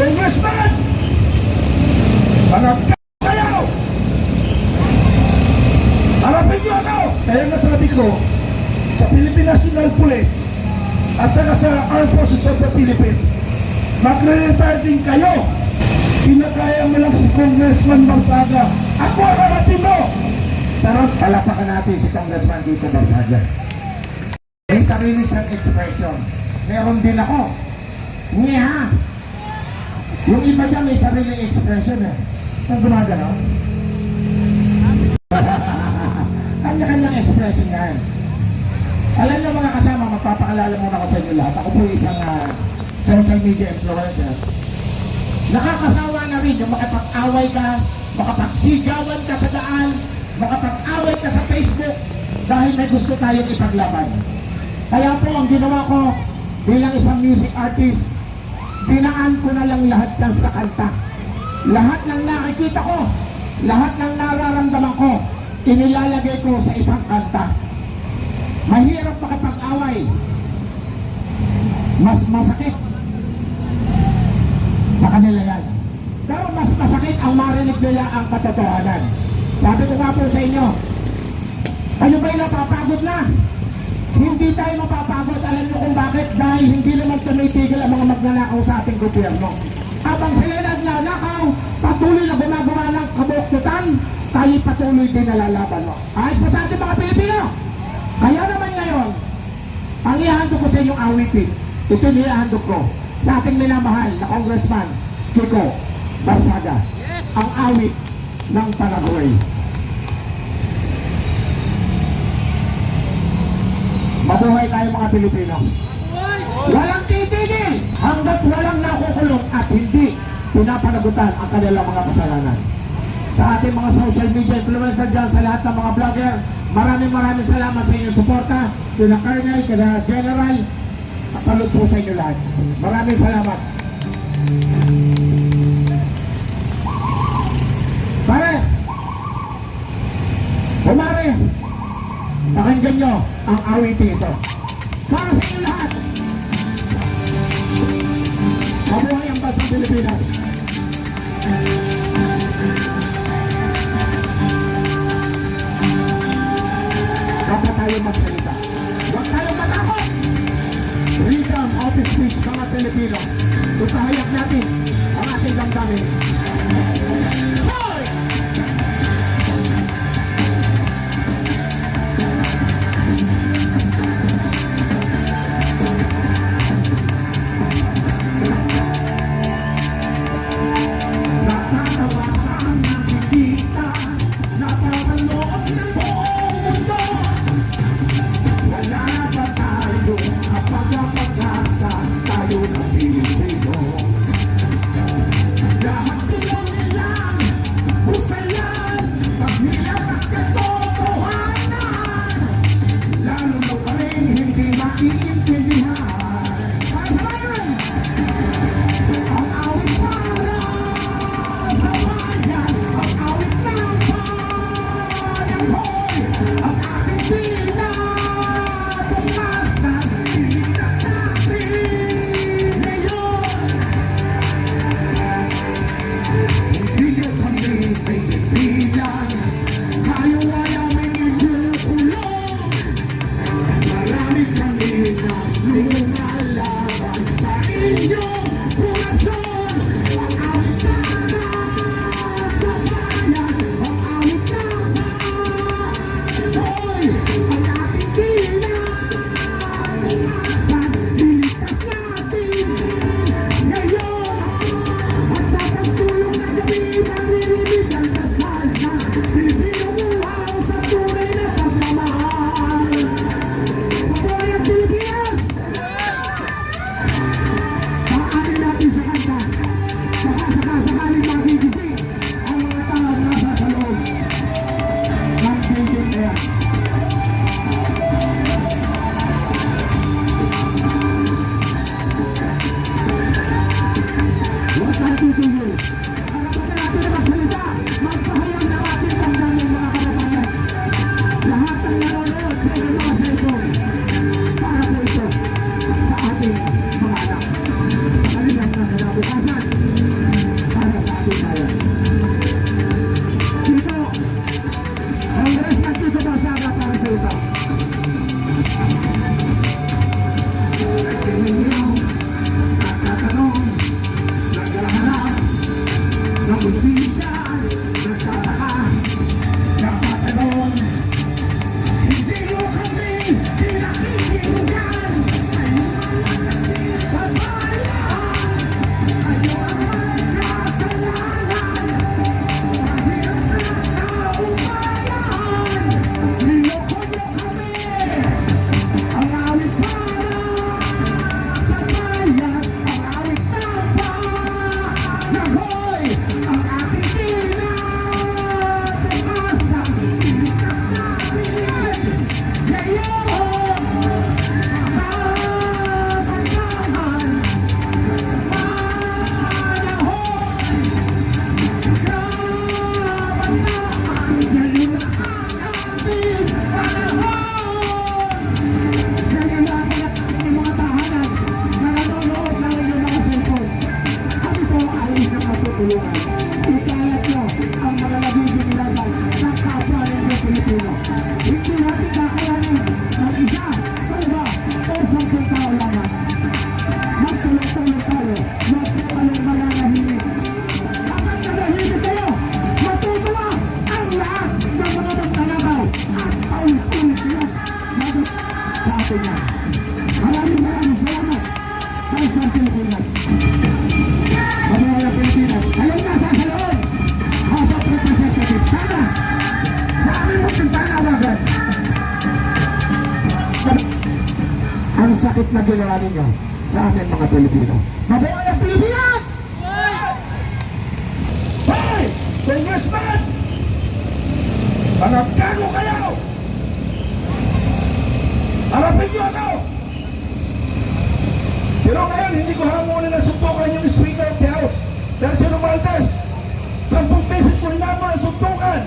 Congressman! Hanap ka kayo! Harapin niyo ako! Kaya nga sabi ko, sa Philippine National Police at saka sa Armed Forces of the Philippines, magre-retire din kayo. Pinakaya mo lang si Congressman Barsaga. Ako ang harapin mo! Tara, Palapakan natin si Congressman Dito Barsaga. May sarili siyang expression. Meron din ako. Niya. Yung iba dyan may sarili expression eh. Ang gumagano? Kanya-kanyang expression yan. Alam niyo mga kasama, magpapaalala muna ako sa inyo lahat. Ako po isang ah, social media influencer. Nakakasawa na rin yung makapag-away ka, makapagsigawan ka sa daan, makapag-away ka sa Facebook dahil may gusto tayong ipaglaban. Kaya po ang ginawa ko bilang isang music artist, dinaan ko na lang lahat yan sa kanta. Lahat ng nakikita ko, lahat ng nararamdaman ko, inilalagay ko sa isang kanta. Mahirap makapag-away. Mas masakit sa kanila yan. Pero mas masakit ang marinig nila ang katotohanan. Sabi ko nga po sa inyo, kayo ba'y napapagod gobyerno. Habang sila nagnanakaw, patuloy na gumagawa ng kabuktutan, tayo patuloy din nalalaban mo. Ayos pa sa ating mga Pilipino. Kaya naman ngayon, ang ihahandog ko sa inyong awitin, ito nihahandog ko sa ating minamahal na Congressman Kiko Barsaga. Ang awit ng Paraguay. Mabuhay tayo mga Pilipino. Walang walang nakukulong at hindi pinapanagutan ang kanilang mga kasalanan. Sa ating mga social media influencer dyan, sa lahat ng mga vlogger, maraming maraming salamat sa inyong suporta. Kina Colonel, kina General, salute po sa inyo lahat. Maraming salamat. Pare! Kumare! Pakinggan nyo ang awitin ito. Para sa inyo lahat! Ang bansang Pilipinas! Dapat tayo magsalita. Huwag tayong matakot! Freedom of speech mga Pilipino. Ipahayag natin ang ating damdamin. Ninyo sa amin mga Pilipino. Mabuhay ang Pilipinas! Hoy! Congressman! Mga gago kayo! Harapin niyo ako! Pero ngayon, hindi ko hamunin ang suntukan yung Speaker of the House. Dahil si Romaldes, sampung beses ko hinamon ang suntukan.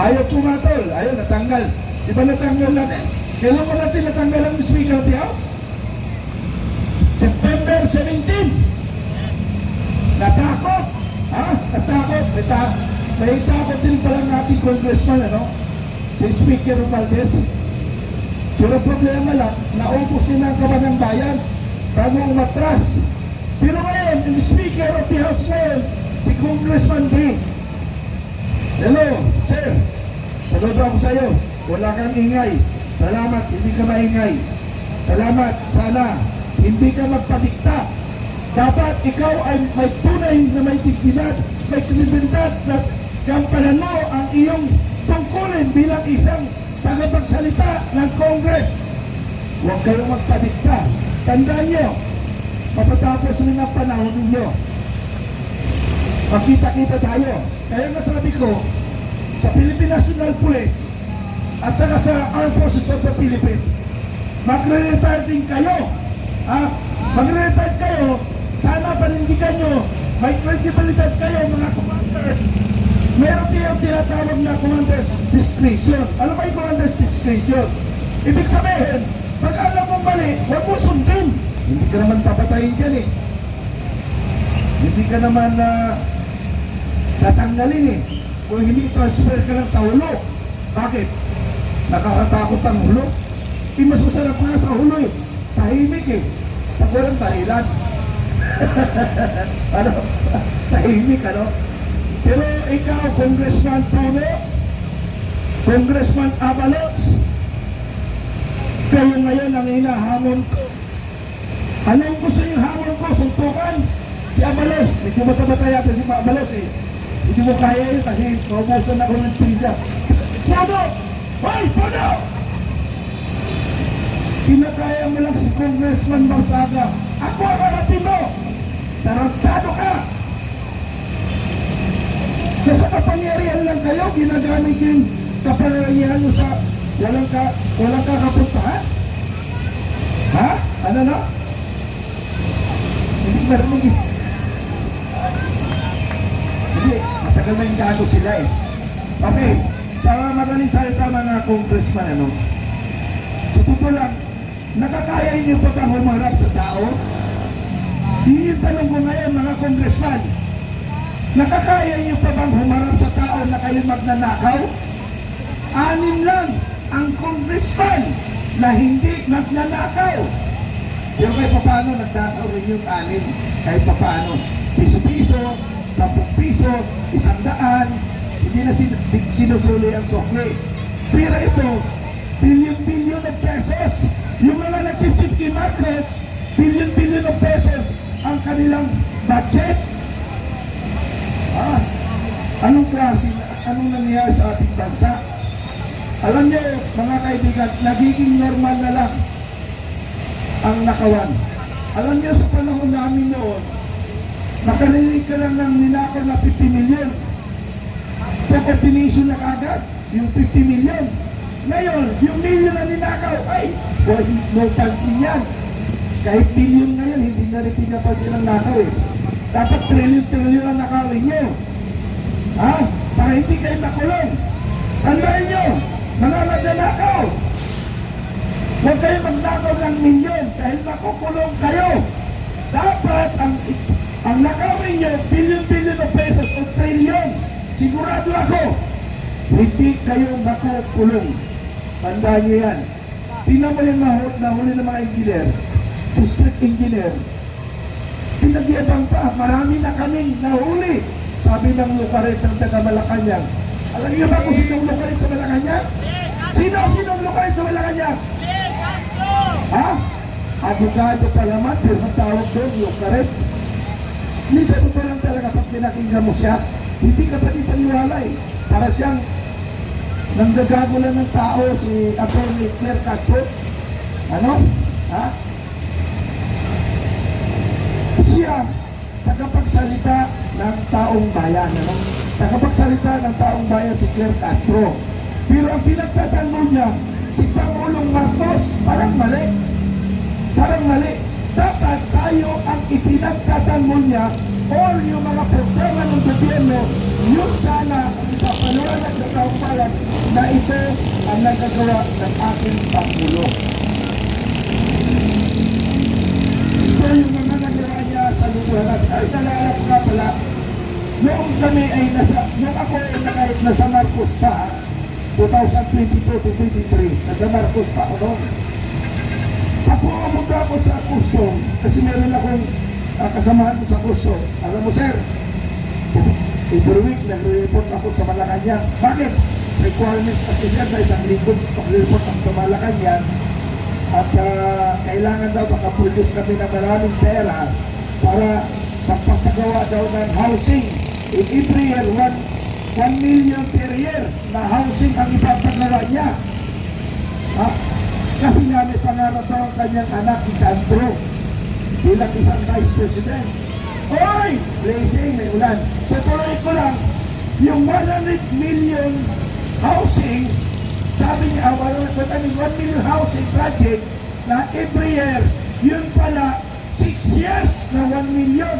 Ayaw tumatol, ayaw natanggal. Di ba natanggal natin? Kailan ko natin natanggal ang Speaker of the House? September 17. Natakot! Ha? Natakot? May, ta may takot din pala natin congressman, ano? Si Speaker Valdez. Pero problema lang, naubos nila ang kaban ng bayan bago umatras. Pero ngayon, yung Speaker of the House ngayon, si Congressman B. Hello, sir. Saludo ako sa'yo. Wala kang ingay. Salamat, hindi ka maingay. Salamat, sana hindi ka magpadikta. Dapat ikaw ay may tunay na may dignidad, may kredibilidad na gampanan mo ang iyong tungkulin bilang isang tagapagsalita ng Congress. Huwag kayong magpadikta. Tandaan nyo, mapatapos rin ang panahon ninyo. Magkita-kita tayo. Kaya nga sabi ko, sa Philippine National Police at saka sa Armed Forces of the Philippines, magre-retire din kayo. Ha? Magre-retire kayo, sana panindigan nyo, may credibility kayo mga commander. Meron kayo tinatawag na commander's discretion. Ano ba yung commander's discretion? Ibig sabihin, pag alam mo mali, huwag mo sundin. Hindi ka naman papatayin dyan eh. Hindi ka naman na tatanggalin eh. Kung hindi transfer ka lang sa hulo. Bakit? Nakakatakot ang hulo. Hindi mas masarap nga sa hulo eh. Tahimik eh. Pag walang dahilan. ano? Tahimik ano? Pero ikaw, Congressman Tono, Congressman Avalos, kayo ngayon ang hinahamon ko. Anong gusto yung hamon ko? Suntukan? Si Avalos, medyo mataba yata si Avalos eh. Hindi mo kaya yun kasi promotion ako ng Sinja. Pono! Hoy, Pono! Kinakaya mo lang si Congressman Barsaga. Ako ang harapin mo! Tarantado ka! Nasa kapangyarihan lang kayo, ginagamit yung kapangyarihan nyo sa walang ka, walang kakapuntahan? Ha? Ano na? Hindi eh. Hindi, matagal na yung gago sila eh. Okay, sa madaling salita mga congressman, ano? Sa totoo lang, nakakaya niyo pa bang humarap sa tao? Yun yung tanong ko ngayon mga congressman. Nakakaya niyo pa bang humarap sa tao na kayo magnanakaw? Anim lang ang congressman na hindi magnanakaw. Pero kahit paano, nagdakaw rin yung anim. Kahit paano. Piso-piso, sampung piso, isang daan, hindi na sin sinusuli ang sukli. Pero ito, billion-billion of pesos. Yung mga nagsipsip kay Marcos, billion-billion of pesos ang kanilang budget. Ah, anong klase, anong nangyayari sa ating bansa? Alam niyo, mga kaibigan, nagiging normal na lang ang nakawan. Alam niyo, sa panahon namin noon, makarinig ka lang ng ninakaw na 50 million. Pagka-donation na kagad, yung 50 million. Ngayon, yung million na ninakaw, ay, boy, no pansin yan. Kahit billion ngayon, hindi na rin pinapansin ang nakaw eh. Dapat trillion-trillion ang nakawin nyo. Ha? Para hindi kayo makulong. Tandaan nyo, mga magnanakaw. Huwag kayo magnakaw ng milyon dahil makukulong kayo. Dapat ang ang nakawin nyo, billion-billion of pesos o trillion. Sigurado ako, hindi kayo makukulong. Tandaan nyo yan. Tingnan mo yung nahuli, nahuli ng mga engineer, district engineer. Pinagyabang pa, marami na kaming nahuli. Sabi ng lukarit ng taga Malacanang. Alam niyo ba kung sinong lukarit sa Malacanang? Sino sinong lukarit sa Malacanang? Ha? Abogado pa naman, pero tawag doon, lukarit. Minsan ito lang talaga pag pinakinggan mo siya, hindi ka pa din paniwala eh. Para siyang nanggagago lang ng tao si Atty. Claire Castro. Ano? Ha? Siya, tagapagsalita ng taong bayan. Ano? Tagapagsalita ng taong bayan si Claire Castro. Pero ang pinagtatanong niya, si Pangulong Marcos, parang mali. Parang mali. Dapat tayo ang ipinagtatanong niya or yung mga programa ng gobyerno, yun sana ang ipapaliwanag sa bayan na ito ang nagagawa ng ating Pangulo. Ito yung mga nagawa niya sa lugar. Ay, nalala ko nga pala, noong kami ay nasa, nung ako ay naka, nasa Marcos pa, 2022 to 23, nasa Marcos pa ako noon. Ako pumunta ako sa custom kasi meron akong uh, kasamahan ko sa custom. Alam mo sir, every week nagre-report ako sa Malacanang. Bakit? Requirements kasi sir na isang linggo pag-report ako sa Malacanang at ah, kailangan daw makaproduce kami ng maraming pera para magpapagawa daw ng housing. In every year, 1 1 million per year na housing ang ipapagawa niya. Ha? Kasi nga may pangarap daw ang kanyang anak si Sandro bilang isang vice president. Hoy! Blazing, may ulan. So tuloy ko lang, yung 100 million housing, sabi niya, wala but I mean, 1 million housing project na every year, yun pala, 6 years na 1 million.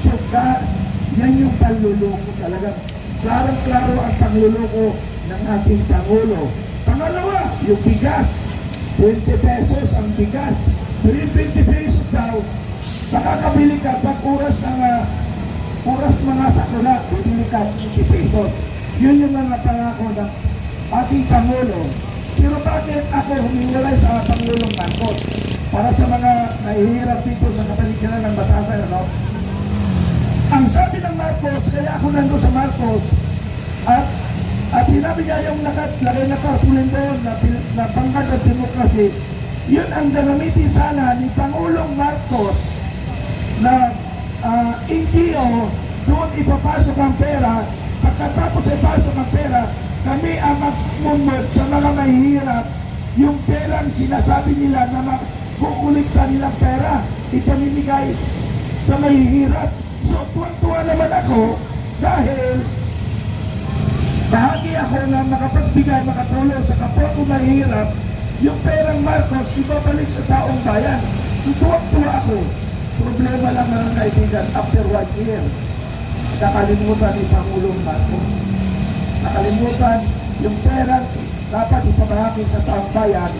So, ka, yan yung panluloko talaga. Klarong-klaro ang panluloko ng ating Pangulo. Pangalawa, yung bigas. 20 pesos ang bigas. Pero yung 20 pesos daw, makakabili ka pag oras ng ah, oras mga sakuna, bibili ka 20 pesos. Yun yung mga pangako ng ating Pangulo. Pero bakit ako humiwalay sa Pangulong Marcos? Para sa mga nahihirap dito sa kapaligiran ng Batasan, ano? Ang sabi ng Marcos, kaya ako nando sa Marcos, at at sinabi niya yung nakalagay na tarpaulin doon na, na pangkat ng demokrasi, yun ang gagamitin sana ni Pangulong Marcos na uh, NGO, doon ipapasok ang pera, pagkatapos ipasok ang pera, kami ang magmumod sa mga mahihirap, yung perang sinasabi nila na makukulikta nilang pera, ipamimigay sa mahihirap. So, tuwan-tuwa naman ako dahil bahagi ako na makapagbigay, makatulong sa kapwa ko mahihirap, yung perang Marcos, ibabalik sa taong bayan. So, tuwa-tuwa ako. Problema lang mga kaibigan, after one year, nakalimutan ni Pangulong Marcos. Nakalimutan yung pera dapat ipamahagi sa taong bayan